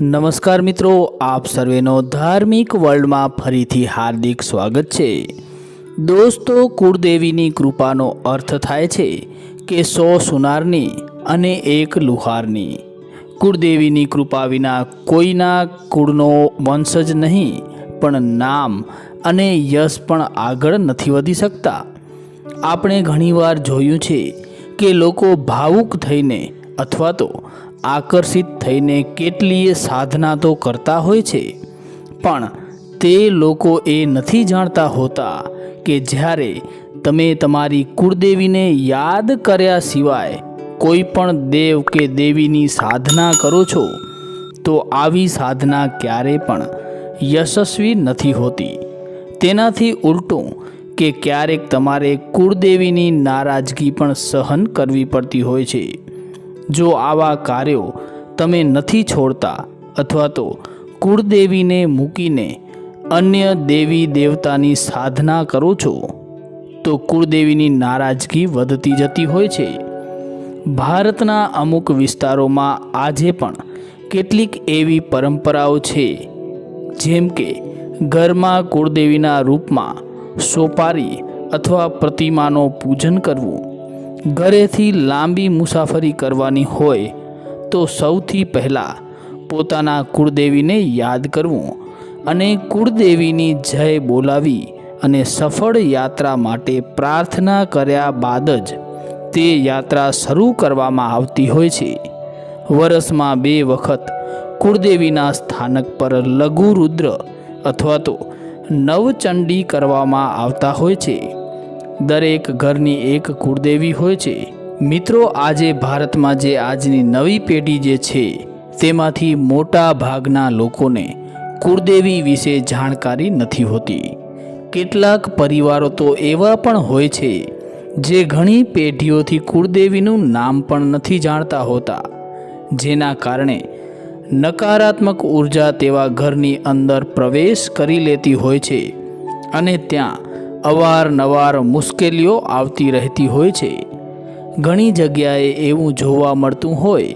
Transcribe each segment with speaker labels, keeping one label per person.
Speaker 1: નમસ્કાર મિત્રો, આપ સર્વેનો ધાર્મિક વર્લ્ડમાં ફરીથી હાર્દિક સ્વાગત છે. દોસ્તો, કુળદેવીની કૃપાનો અર્થ થાય છે કે સો સુનારની અને એક લુહારની. કુળદેવીની કૃપા વિના કોઈના કુળનો વંશજ નહીં, પણ નામ અને યશ પણ આગળ નથી વધી શકતા. આપણે ઘણીવાર જોયું છે કે લોકો ભાવુક થઈને અથવા તો આકર્ષિત થઈને કેટલીય સાધના તો કરતા હોય છે. પણ તે લોકો એ નથી જાણતા હોતા કે જ્યારે તમે તમારી કુળદેવીને યાદ કર્યા સિવાય કોઈ પણ દેવ કે દેવીની સાધના કરો છો, તો આવી સાધના ક્યારે પણ યશસ્વી નથી હોતી. તેનાથી ઉલટું કે ક્યારેક તમારે કુળદેવીની નારાજગી પણ સહન કરવી પડતી હોય છે. જો આવા કાર્યો તમે નથી છોડતા અથવા તો કુળદેવીને મૂકીને અન્ય દેવી દેવતાની સાધના કરો છો, તો કુળદેવીની નારાજગી વધતી જતી હોય છે. ભારતના અમુક વિસ્તારોમાં આજે પણ કેટલીક એવી પરંપરાઓ છે, જેમ કે ઘરમાં કુળદેવીના રૂપમાં સોપારી અથવા પ્રતિમાનો પૂજન કરવું. ઘરેથી લાંબી મુસાફરી કરવાની હોય તો સૌથી પહેલાં પોતાના કુળદેવીને યાદ કરવું અને કુળદેવીની જય બોલાવી અને સફળ યાત્રા માટે પ્રાર્થના કર્યા બાદ જ તે યાત્રા શરૂ કરવામાં આવતી હોય છે. વર્ષમાં બે વખત કુળદેવીના સ્થાનક પર લઘુ રુદ્ર અથવા તો નવચંડી કરવામાં આવતા હોય છે. દરેક ઘરની એક કુળદેવી હોય છે. મિત્રો, આજે ભારતમાં જે આજની નવી પેઢી જે છે, તેમાંથી મોટા ભાગના લોકોને કુળદેવી વિશે જાણકારી નથી હોતી. કેટલાક પરિવારો તો એવા પણ હોય છે, જે ઘણી પેઢીઓથી કુળદેવીનું નામ પણ નથી જાણતા હોતા, જેના કારણે નકારાત્મક ઊર્જા તેવા ઘરની અંદર પ્રવેશ કરી લેતી હોય છે. અને ત્યાં અવારનવાર મુશ્કેલીઓ આવતી રહેતી હોય છે. ઘણી જગ્યાએ એવું જોવા મળતું હોય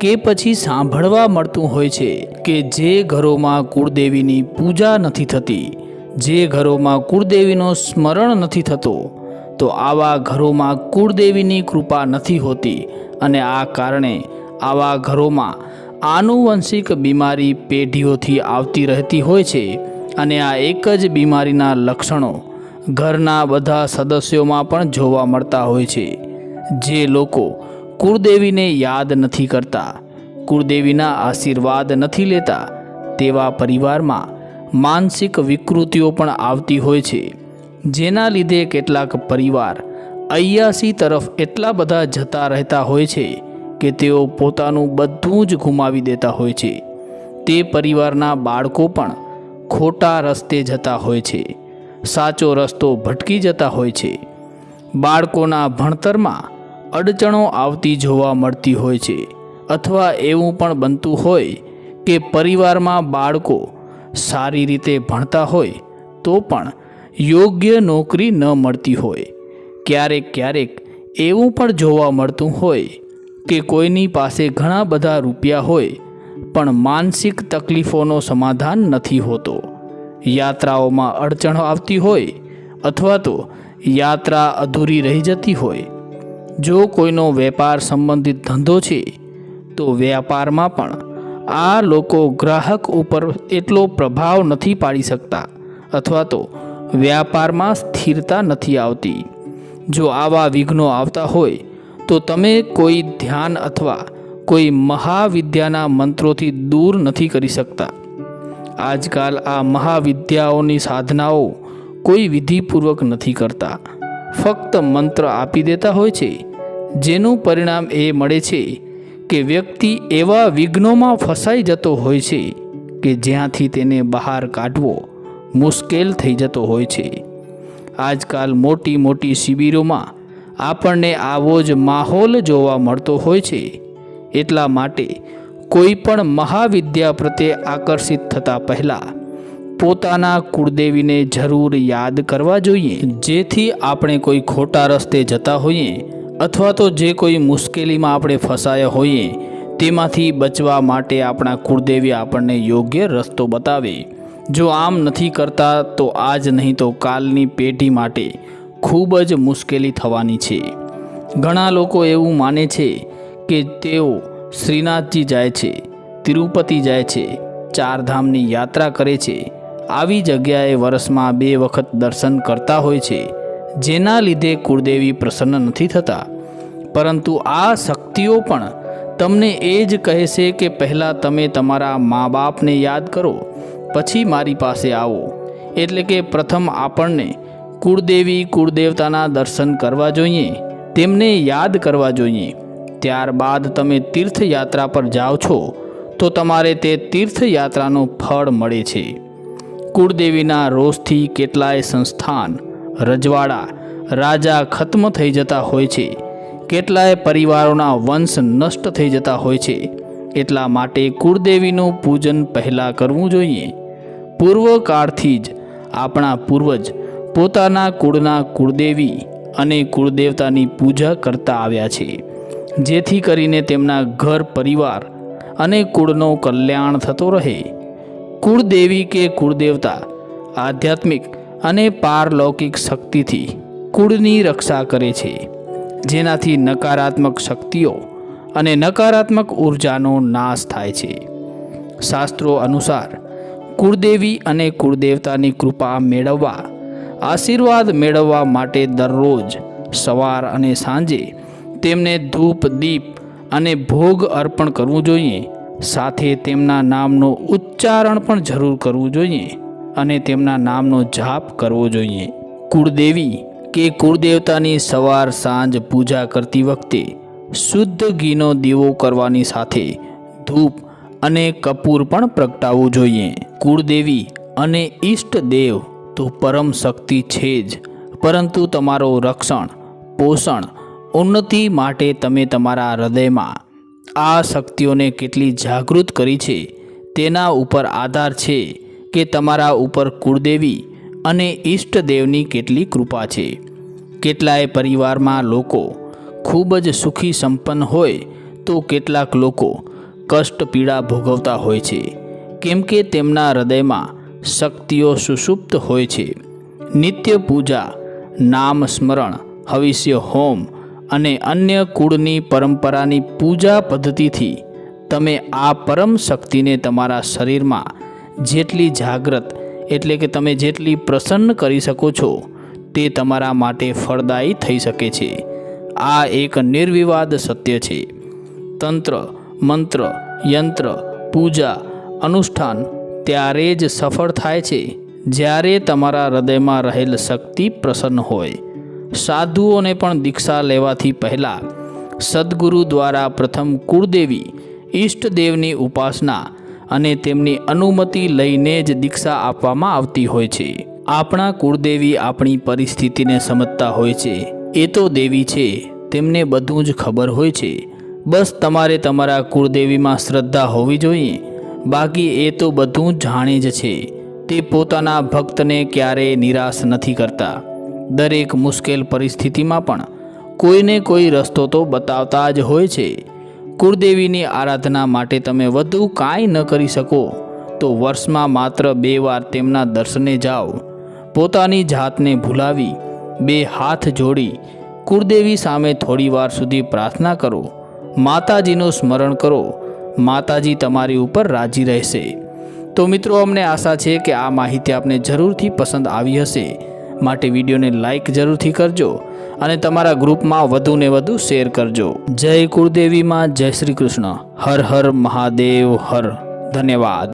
Speaker 1: કે પછી સાંભળવા મળતું હોય છે કે જે ઘરોમાં કુળદેવીની પૂજા નથી થતી, જે ઘરોમાં કુળદેવીનો સ્મરણ નથી થતો, તો આવા ઘરોમાં કુળદેવીની કૃપા નથી હોતી અને આ કારણે આવા ઘરોમાં આનુવંશિક બીમારી પેઢીઓથી આવતી રહેતી હોય છે અને આ એક જ બીમારીના લક્ષણો ઘરના બધા સદસ્યોમાં પણ જોવા મળતા હોય છે. જે લોકો કુળદેવીને યાદ નથી કરતા, કુળદેવીના આશીર્વાદ નથી લેતા, તેવા પરિવારમાં માનસિક વિકૃતિઓ પણ આવતી હોય છે. જેના લીધે કેટલાક પરિવાર અયાસી તરફ એટલા બધા જતા રહેતા હોય છે કે તેઓ પોતાનું બધું જ ગુમાવી દેતા હોય છે. તે પરિવારના બાળકો પણ ખોટા રસ્તે જતા હોય છે. સાચો રસ્તો ભટકી જતા હોય છે. બાળકોના ભણતરમાં અડચણો આવતી જોવા મળતી હોય છે. અથવા એવું પણ બનતું હોય કે પરિવારમાં બાળકો સારી રીતે ભણતા હોય તો પણ યોગ્ય નોકરી ન મળતી હોય. ક્યારેક ક્યારેક એવું પણ જોવા મળતું હોય કે કોઈની પાસે ઘણા બધા રૂપિયા હોય પણ માનસિક તકલીફોનો સમાધાન નથી હોતો. યાત્રાઓમાં અડચણો આવતી હોય અથવા તો યાત્રા અધૂરી રહી જતી હોય. જો કોઈનો વેપાર સંબંધિત ધંધો છે, તો વ્યાપારમાં પણ આ લોકો ગ્રાહક ઉપર એટલો પ્રભાવ નથી પાડી શકતા અથવા તો વ્યાપારમાં સ્થિરતા નથી આવતી. જો આવા વિઘ્નો આવતા હોય, તો તમે કોઈ ધ્યાન અથવા કોઈ મહાવિદ્યાના મંત્રોથી દૂર નથી કરી શકતા. આજકાલ આ મહાવિદ્યાઓની સાધનાઓ કોઈ વિધિપૂર્વક નથી કરતા. ફક્ત મંત્ર આપી દેતા હોય છે. જેનું પરિણામ એ મળે છે કે વ્યક્તિ એવા વિઘ્નોમાં ફસાઈ જતો હોય છે કે જ્યાંથી તેને બહાર કાઢવો મુશ્કેલ થઈ જતો હોય છે. આજકાલ મોટી મોટી શિબિરોમાં આપણને આવો જ માહોલ જોવા મળતો હોય છે. એટલા માટે કોઈ પણ મહાવિદ્યા પ્રત્યે આકર્ષિત થતાં પહેલાં પોતાના કુળદેવીને જરૂર યાદ કરવા જોઈએ. જેથી આપણે કોઈ ખોટા રસ્તે જતા હોઈએ અથવા તો જે કોઈ મુશ્કેલીમાં આપણે ફસાયા હોઈએ, તેમાંથી બચવા માટે આપણા કુળદેવી આપણને યોગ્ય રસ્તો બતાવે. જો આમ નથી કરતા, તો આજ નહીં તો કાલની પેઢી માટે ખૂબ જ મુશ્કેલી થવાની છે. ઘણા લોકો એવું માને છે કે તેઓ શ્રીનાથજી જાય છે, તિરુપતિ જાય છે, ચારધામની યાત્રા કરે છે. આવી જગ્યાએ વર્ષમાં બે વખત દર્શન કરતા હોય છે, જેના લીધે કુળદેવી પ્રસન્ન નથી થતા. પરંતુ આ શક્તિઓ પણ તમને એ જ કહેશે કે પહેલાં તમે તમારા મા બાપને યાદ કરો, પછી મારી પાસે આવો. એટલે કે પ્રથમ આપણને કુળદેવી કુળદેવતાના દર્શન કરવા જોઈએ, તેમને યાદ કરવા જોઈએ. ત્યારબાદ તમે તીર્થયાત્રા પર જાઓ છો, તો તમારે તે તીર્થયાત્રાનું ફળ મળે છે. કુળદેવીના રોષથી કેટલાય સંસ્થાન, રજવાડા, રાજા ખત્મ થઈ જતા હોય છે. કેટલાય પરિવારોના વંશ નષ્ટ થઈ જતા હોય છે. એટલા માટે કુળદેવીનું પૂજન પહેલાં કરવું જોઈએ. પૂર્વકાળથી જ આપણા પૂર્વજ પોતાના કુળના કુળદેવી અને કુળદેવતાની પૂજા કરતા આવ્યા છે. જેથી કરીને તેમના ઘર પરિવાર અને કુળનો કલ્યાણ થતો રહે. કુળદેવી કે કુળદેવતા આધ્યાત્મિક અને પારલૌકિક શક્તિથી કુળની રક્ષા કરે છે, જેનાથી નકારાત્મક શક્તિઓ અને નકારાત્મક ઉર્જાનો નાશ થાય છે. શાસ્ત્રો અનુસાર, કુળદેવી અને કુળદેવતાની કૃપા મેળવવા, આશીર્વાદ મેળવવા માટે દરરોજ સવાર અને સાંજે તેમને ધૂપ, દીપ અને ભોગ અર્પણ કરવું જોઈએ. સાથે તેમના નામનો ઉચ્ચારણ પણ જરૂર કરવું જોઈએ અને તેમના નામનો જાપ કરવો જોઈએ. કુળદેવી કે કુળદેવતાની સવાર સાંજ પૂજા કરતી વખતે શુદ્ધ ઘીનો દીવો કરવાની સાથે ધૂપ અને કપૂર પણ પ્રગટાવવું જોઈએ. કુળદેવી અને ઈષ્ટ દેવ તો પરમ શક્તિ છે જ, પરંતુ તમારો રક્ષણ, પોષણ ઉન્નતિ માટે તમે તમારા હૃદયમાં આ શક્તિઓને કેટલી જાગૃત કરી છે, તેના ઉપર આધાર છે કે તમારા ઉપર કુળદેવી અને ઈષ્ટદેવની કેટલી કૃપા છે. કેટલાય પરિવારમાં લોકો ખૂબ જ સુખી સંપન્ન હોય તો કેટલાક લોકો કષ્ટ પીડા ભોગવતા હોય છે, કેમ કે તેમના હૃદયમાં શક્તિઓ સુષુપ્ત હોય છે. નિત્ય પૂજા, નામ સ્મરણ, હવિષ્ય હોમ અને અન્ય કુળની પરંપરાની પૂજા પદ્ધતિથી તમે આ પરમ શક્તિને તમારા શરીરમાં જેટલી જાગ્રત, એટલે કે તમે જેટલી પ્રસન્ન કરી શકો છો, તે તમારા માટે ફળદાયી થઈ શકે છે. આ એક નિર્વિવાદ સત્ય છે. તંત્ર, મંત્ર, યંત્ર, પૂજા, અનુષ્ઠાન ત્યારે જ સફળ થાય છે. જ્યારે તમારા હૃદયમાં રહેલ શક્તિ પ્રસન્ન હોય સાધુઓને પણ દીક્ષા લેવાથી પહેલાં સદગુરુ દ્વારા પ્રથમ કુળદેવી ઈષ્ટદેવની ઉપાસના અને તેમની અનુમતિ લઈને જ દીક્ષા આપવામાં આવતી હોય છે. આપણા કુળદેવી આપણી પરિસ્થિતિને સમજતા હોય છે. એ તો દેવી છે. તેમને બધું જ ખબર હોય છે. બસ તમારે તમારા કુળદેવીમાં શ્રદ્ધા હોવી જોઈએ. બાકી એ તો બધું જાણે જ છે. તે પોતાના ભક્તને ક્યારેય નિરાશ નથી કરતા. દરેક મુશ્કેલ પરિસ્થિતિમાં પણ કોઈને કોઈ રસ્તો તો બતાવતા જ હોય છે. કુળદેવીની આરાધના માટે તમે વધુ કાંઈ ન કરી શકો, તો વર્ષમાં માત્ર બે વાર તેમના દર્શને જાઓ. પોતાની જાતને ભૂલાવી, બે હાથ જોડી, કુળદેવી સામે થોડીવાર સુધી પ્રાર્થના કરો. માતાજીનું સ્મરણ કરો. માતાજી તમારી ઉપર રાજી રહેશે. તો મિત્રો, અમને આશા છે કે આ માહિતી આપને જરૂરથી પસંદ આવી હશે. માટે વિડીયોને લાઇક જરૂરથી કરજો અને તમારા ગ્રુપમાં વધુને વધુ શેર કરજો. જય કુળદેવીમાં જય શ્રી કૃષ્ણ. હર હર મહાદેવ, હર. ધન્યવાદ.